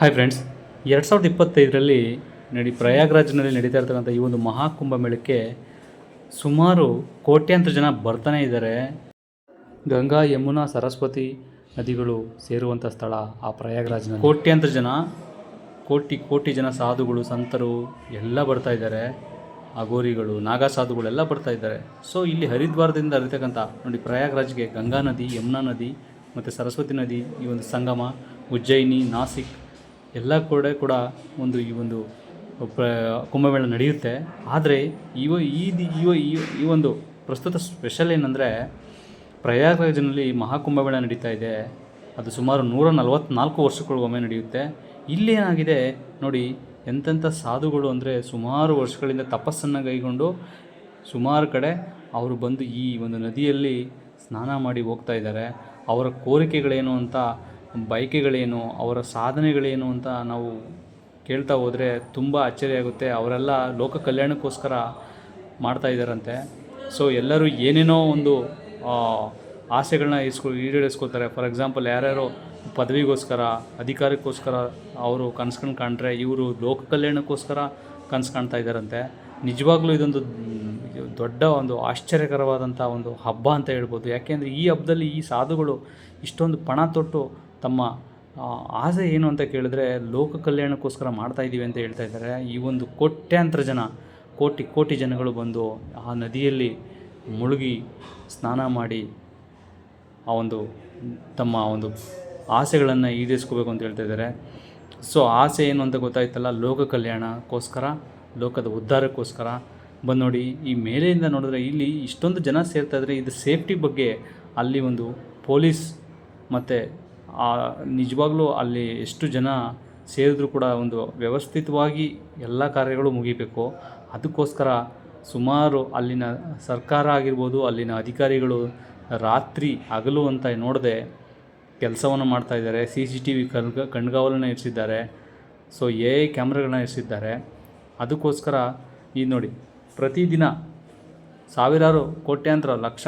Hi friends ಎರಡು ಸಾವಿರದ ಇಪ್ಪತ್ತೈದರಲ್ಲಿ ನಡಿ ಪ್ರಯಾಗ್ರಾಜ್ನಲ್ಲಿ ನಡೀತಾ ಇರ್ತಕ್ಕಂಥ ಈ ಒಂದು ಮಹಾಕುಂಭ ಮೇಳಕ್ಕೆ ಸುಮಾರು ಕೋಟ್ಯಾಂತರ ಜನ ಬರ್ತಾನೆ ಇದ್ದಾರೆ. ಗಂಗಾ, ಯಮುನಾ, ಸರಸ್ವತಿ ನದಿಗಳು ಸೇರುವಂಥ ಸ್ಥಳ ಆ ಪ್ರಯಾಗ್ರಾಜ್ನ ಕೋಟ್ಯಾಂತರ ಜನ, ಕೋಟಿ ಕೋಟಿ ಜನ ಸಾಧುಗಳು, ಸಂತರು ಎಲ್ಲ ಬರ್ತಾ ಇದ್ದಾರೆ. ಅಗೋರಿಗಳು ನಾಗಾ ಸಾಧುಗಳೆಲ್ಲ ಬರ್ತಾ ಇದ್ದಾರೆ. ಸೊ ಇಲ್ಲಿ ಹರಿದ್ವಾರದಿಂದ ಹರಿತಕ್ಕಂಥ ನೋಡಿ ಪ್ರಯಾಗ್ರಾಜ್ಗೆ ಗಂಗಾ ನದಿ, ಯಮುನಾ ನದಿ ಮತ್ತು ಸರಸ್ವತಿ ನದಿ ಈ ಒಂದು ಸಂಗಮ, ಉಜ್ಜಯಿನಿ, ನಾಸಿಕ್ ಎಲ್ಲ ಕಡೆ ಕೂಡ ಒಂದು ಈ ಒಂದು ಪ್ರ, ಕುಂಭಮೇಳ ನಡೆಯುತ್ತೆ. ಆದರೆ ಇವ ಈ ಇವ, ಈ- ಒಂದು ಪ್ರಸ್ತುತ ಸ್ಪೆಷಲ್ ಏನಂದರೆ ಪ್ರಯಾಗ್ರಾಜ್ನಲ್ಲಿ ಮಹಾಕುಂಭಮೇಳ ನಡೀತಾ ಇದೆ. ಅದು ಸುಮಾರು ನೂರ ನಲವತ್ತ್ನಾಲ್ಕು ವರ್ಷಗಳಿಗೊಮ್ಮೆ ನಡೆಯುತ್ತೆ. ಇಲ್ಲಿ ಏನಾಗಿದೆ ನೋಡಿ, ಎಂತೆಂಥ ಸಾಧುಗಳು ಅಂದರೆ ಸುಮಾರು ವರ್ಷಗಳಿಂದ ತಪಸ್ಸನ್ನು ಕೈಗೊಂಡು ಸುಮಾರು ಕಡೆ ಅವರು ಬಂದು ಈ ಒಂದು ನದಿಯಲ್ಲಿ ಸ್ನಾನ ಮಾಡಿ ಹೋಗ್ತಾ ಇದ್ದಾರೆ. ಅವರ ಕೋರಿಕೆಗಳೇನು ಅಂತ ಬಯಕೆಗಳೇನು, ಅವರ ಸಾಧನೆಗಳೇನು ಅಂತ ನಾವು ಕೇಳ್ತಾ ಹೋದರೆ ತುಂಬ ಅಚ್ಚರಿಯಾಗುತ್ತೆ ಅವರೆಲ್ಲ ಲೋಕ ಕಲ್ಯಾಣಕ್ಕೋಸ್ಕರ ಮಾಡ್ತಾ ಇದ್ದಾರಂತೆ. ಸೊ ಎಲ್ಲರೂ ಏನೇನೋ ಒಂದು ಆಸೆಗಳನ್ನ ಇಸ್ಕೊ, ಈಡೇರಿಸ್ಕೊಳ್ತಾರೆ. ಫಾರ್ ಎಕ್ಸಾಂಪಲ್ ಯಾರ್ಯಾರೋ ಪದವಿಗೋಸ್ಕರ, ಅಧಿಕಾರಕ್ಕೋಸ್ಕರ ಅವರು ಕನ್ಸ್ಕೊಂಡು ಕಾಣ್ರೆ ಇವರು ಲೋಕ ಕಲ್ಯಾಣಕ್ಕೋಸ್ಕರ ಕನಸು ಕಾಣ್ತಾ ಇದ್ದಾರಂತೆ. ನಿಜವಾಗ್ಲೂ ಇದೊಂದು, ದೊಡ್ಡ ಒಂದು ಆಶ್ಚರ್ಯಕರವಾದಂಥ ಒಂದು ಹಬ್ಬ ಅಂತ ಹೇಳ್ಬೋದು. ಯಾಕೆಂದರೆ ಈ ಹಬ್ಬದಲ್ಲಿ ಈ ಸಾಧುಗಳು ಇಷ್ಟೊಂದು ಪಣ ತೊಟ್ಟು ತಮ್ಮ ಆಸೆ ಏನು ಅಂತ ಕೇಳಿದ್ರೆ ಲೋಕ ಕಲ್ಯಾಣಕ್ಕೋಸ್ಕರ ಮಾಡ್ತಾ ಇದ್ದೀವಿ ಅಂತ ಹೇಳ್ತಾ ಇದ್ದಾರೆ. ಈ ಒಂದು ಕೋಟ್ಯಾಂತರ ಜನ, ಕೋಟಿ ಕೋಟಿ ಜನಗಳು ಬಂದು ಆ ನದಿಯಲ್ಲಿ ಮುಳುಗಿ ಸ್ನಾನ ಮಾಡಿ ಆ ಒಂದು ತಮ್ಮ ಒಂದು ಆಸೆಗಳನ್ನು ಈಡೇರಿಸ್ಕೋಬೇಕು ಅಂತ ಹೇಳ್ತಾ ಇದ್ದಾರೆ. ಸೊ, ಆಸೆ ಏನು ಅಂತ ಗೊತ್ತಾಯ್ತಲ್ಲ, ಲೋಕ ಕಲ್ಯಾಣಕ್ಕೋಸ್ಕರ, ಲೋಕದ ಉದ್ಧಾರಕ್ಕೋಸ್ಕರ. ಬಂದು ನೋಡಿ, ಈ ಮೇಲೆಯಿಂದ ನೋಡಿದ್ರೆ ಇಲ್ಲಿ ಇಷ್ಟೊಂದು ಜನ ಸೇರ್ತಾ ಇದ್ದರೆ ಇದು ಸೇಫ್ಟಿ ಬಗ್ಗೆ ಅಲ್ಲಿ ಒಂದು ಪೊಲೀಸ್ ಮತ್ತು ನಿಜವಾಗ್ಲೂ ಅಲ್ಲಿ ಎಷ್ಟು ಜನ ಸೇರಿದ್ರು ಕೂಡ ಒಂದು ವ್ಯವಸ್ಥಿತವಾಗಿ ಎಲ್ಲ ಕಾರ್ಯಗಳು ಮುಗಿಬೇಕು. ಅದಕ್ಕೋಸ್ಕರ ಸುಮಾರು ಅಲ್ಲಿನ ಸರ್ಕಾರ ಆಗಿರ್ಬೋದು, ಅಲ್ಲಿನ ಅಧಿಕಾರಿಗಳು ರಾತ್ರಿ ಹಗಲು ಅಂತ ನೋಡದೆ ಕೆಲಸವನ್ನು ಮಾಡ್ತಾಯಿದ್ದಾರೆ ಸಿ ಸಿ ಟಿ ವಿ ಕಣ್ಗ ಕಣ್ಗಾವಲನ್ನು ಇರಿಸಿದ್ದಾರೆ. ಸೊ, ಎ ಐ ಕ್ಯಾಮ್ರಾಗಳನ್ನ ಇರಿಸಿದ್ದಾರೆ. ಅದಕ್ಕೋಸ್ಕರ ಈ ನೋಡಿ, ಪ್ರತಿದಿನ ಸಾವಿರಾರು ಕೋಟ್ಯಾಂತರ ಲಕ್ಷ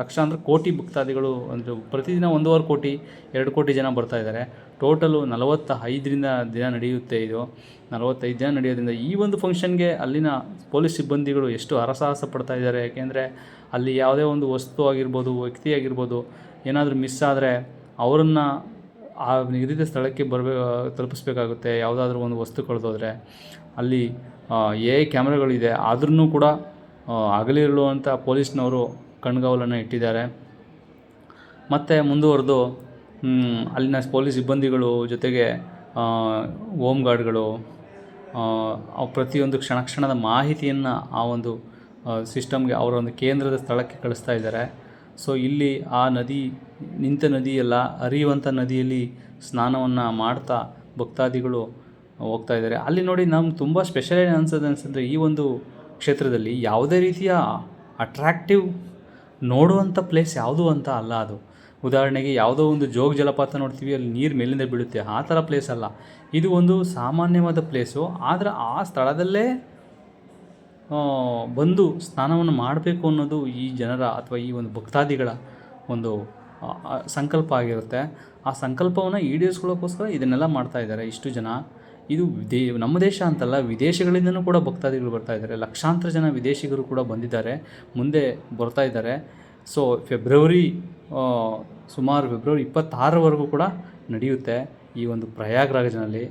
ಲಕ್ಷಾಂತರ ಕೋಟಿ ಭಕ್ತಾದಿಗಳು ಅಂದರೆ ಪ್ರತಿದಿನ ಒಂದೂವರೆ ಕೋಟಿ, ಎರಡು ಕೋಟಿ ಜನ ಬರ್ತಾ ಇದ್ದಾರೆ. ಟೋಟಲು ನಲವತ್ತ ಐದರಿಂದ ದಿನ ನಡೆಯುತ್ತೆ ಇದು. ನಲವತ್ತೈದು ದಿನ ನಡೆಯೋದ್ರಿಂದ ಈ ಒಂದು ಫಂಕ್ಷನ್ಗೆ ಅಲ್ಲಿನ ಪೊಲೀಸ್ ಸಿಬ್ಬಂದಿಗಳು ಎಷ್ಟು ಹರಸಾಹಸ ಪಡ್ತಾ ಇದ್ದಾರೆ. ಯಾಕೆಂದರೆ ಅಲ್ಲಿ ಯಾವುದೇ ಒಂದು ವಸ್ತು ಆಗಿರ್ಬೋದು, ವ್ಯಕ್ತಿ ಆಗಿರ್ಬೋದು, ಏನಾದರೂ ಮಿಸ್ ಆದರೆ ಅವರನ್ನು ಆ ನಿಗದಿತ ಸ್ಥಳಕ್ಕೆ ಬರಬೇಕು ತಲುಪಿಸ್ಬೇಕಾಗುತ್ತೆ. ಯಾವುದಾದ್ರೂ ಒಂದು ವಸ್ತು ಕಳೆದೋದ್ರೆ ಅಲ್ಲಿ ಎ ಕ್ಯಾಮ್ರಾಗಳಿದೆ. ಆದ್ರೂ ಕೂಡ ಹಗಲಿರುವಂಥ ಪೊಲೀಸ್ನವರು ಕಣ್ಗಾವಲನ್ನು ಇಟ್ಟಿದ್ದಾರೆ. ಮತ್ತು ಮುಂದುವರೆದು ಅಲ್ಲಿನ ಪೊಲೀಸ್ ಸಿಬ್ಬಂದಿಗಳು ಜೊತೆಗೆ ಹೋಮ್ ಗಾರ್ಡ್ಗಳು ಪ್ರತಿಯೊಂದು ಕ್ಷಣ ಕ್ಷಣದ ಮಾಹಿತಿಯನ್ನು ಆ ಒಂದು ಸಿಸ್ಟಮ್ಗೆ ಅವರ ಒಂದು ಕೇಂದ್ರದ ಸ್ಥಳಕ್ಕೆ ಕಳಿಸ್ತಾ ಇದ್ದಾರೆ. ಸೊ, ಇಲ್ಲಿ ಆ ನದಿ, ನಿಂತ ನದಿಯೆಲ್ಲ ಅರಿಯುವಂಥ ನದಿಯಲ್ಲಿ ಸ್ನಾನವನ್ನು ಮಾಡ್ತಾ ಭಕ್ತಾದಿಗಳು ಹೋಗ್ತಾ ಇದ್ದಾರೆ. ಅಲ್ಲಿ ನೋಡಿ ನಮ್ಗೆ ತುಂಬ ಸ್ಪೆಷಲ್ ಏನು ಅನ್ಸೋದು ಅನ್ಸಂದರೆ ಈ ಒಂದು ಕ್ಷೇತ್ರದಲ್ಲಿ ಯಾವುದೇ ರೀತಿಯ ಅಟ್ರಾಕ್ಟಿವ್ ನೋಡುವಂಥ ಪ್ಲೇಸ್ ಯಾವುದು ಅಂತ ಅಲ್ಲ ಅದು. ಉದಾಹರಣೆಗೆ ಯಾವುದೋ ಒಂದು ಜೋಗ ಜಲಪಾತ ನೋಡ್ತೀವಿ, ಅಲ್ಲಿ ನೀರು ಮೇಲಿಂದ ಬೀಳುತ್ತೆ, ಆ ಥರ ಪ್ಲೇಸ್ ಅಲ್ಲ. ಇದು ಒಂದು ಸಾಮಾನ್ಯವಾದ ಪ್ಲೇಸು ಆದರೆ ಆ ಸ್ಥಳದಲ್ಲೇ ಬಂದು ಸ್ನಾನವನ್ನು ಮಾಡಬೇಕು ಅನ್ನೋದು ಈ ಜನರ ಅಥವಾ ಈ ಒಂದು ಭಕ್ತಾದಿಗಳ ಒಂದು ಸಂಕಲ್ಪ ಆಗಿರುತ್ತೆ. ಆ ಸಂಕಲ್ಪವನ್ನು ಈಡೇರಿಸ್ಕೊಳ್ಳೋಕ್ಕೋಸ್ಕರ ಇದನ್ನೆಲ್ಲ ಮಾಡ್ತಾ ಇದ್ದಾರೆ. ಇಷ್ಟು ಜನ ಇದು ದೇ, ನಮ್ಮ ದೇಶ ಅಂತಲ್ಲ, ವಿದೇಶಗಳಿಂದನೂ ಕೂಡ ಭಕ್ತಾದಿಗಳು ಬರ್ತಾ ಇದ್ದಾರೆ. ಲಕ್ಷಾಂತರ ಜನ ವಿದೇಶಿಗರು ಕೂಡ ಬಂದಿದ್ದಾರೆ, ಮುಂದೆ ಬರ್ತಾ ಇದ್ದಾರೆ. ಸೊ ಫೆಬ್ರವರಿ ಸುಮಾರು ಫೆಬ್ರವರಿ ಇಪ್ಪತ್ತಾರವರೆಗೂ ಕೂಡ ನಡೆಯುತ್ತೆ ಈ ಒಂದು ಪ್ರಯಾಗ್ರಾಜ್ನಲ್ಲಿ.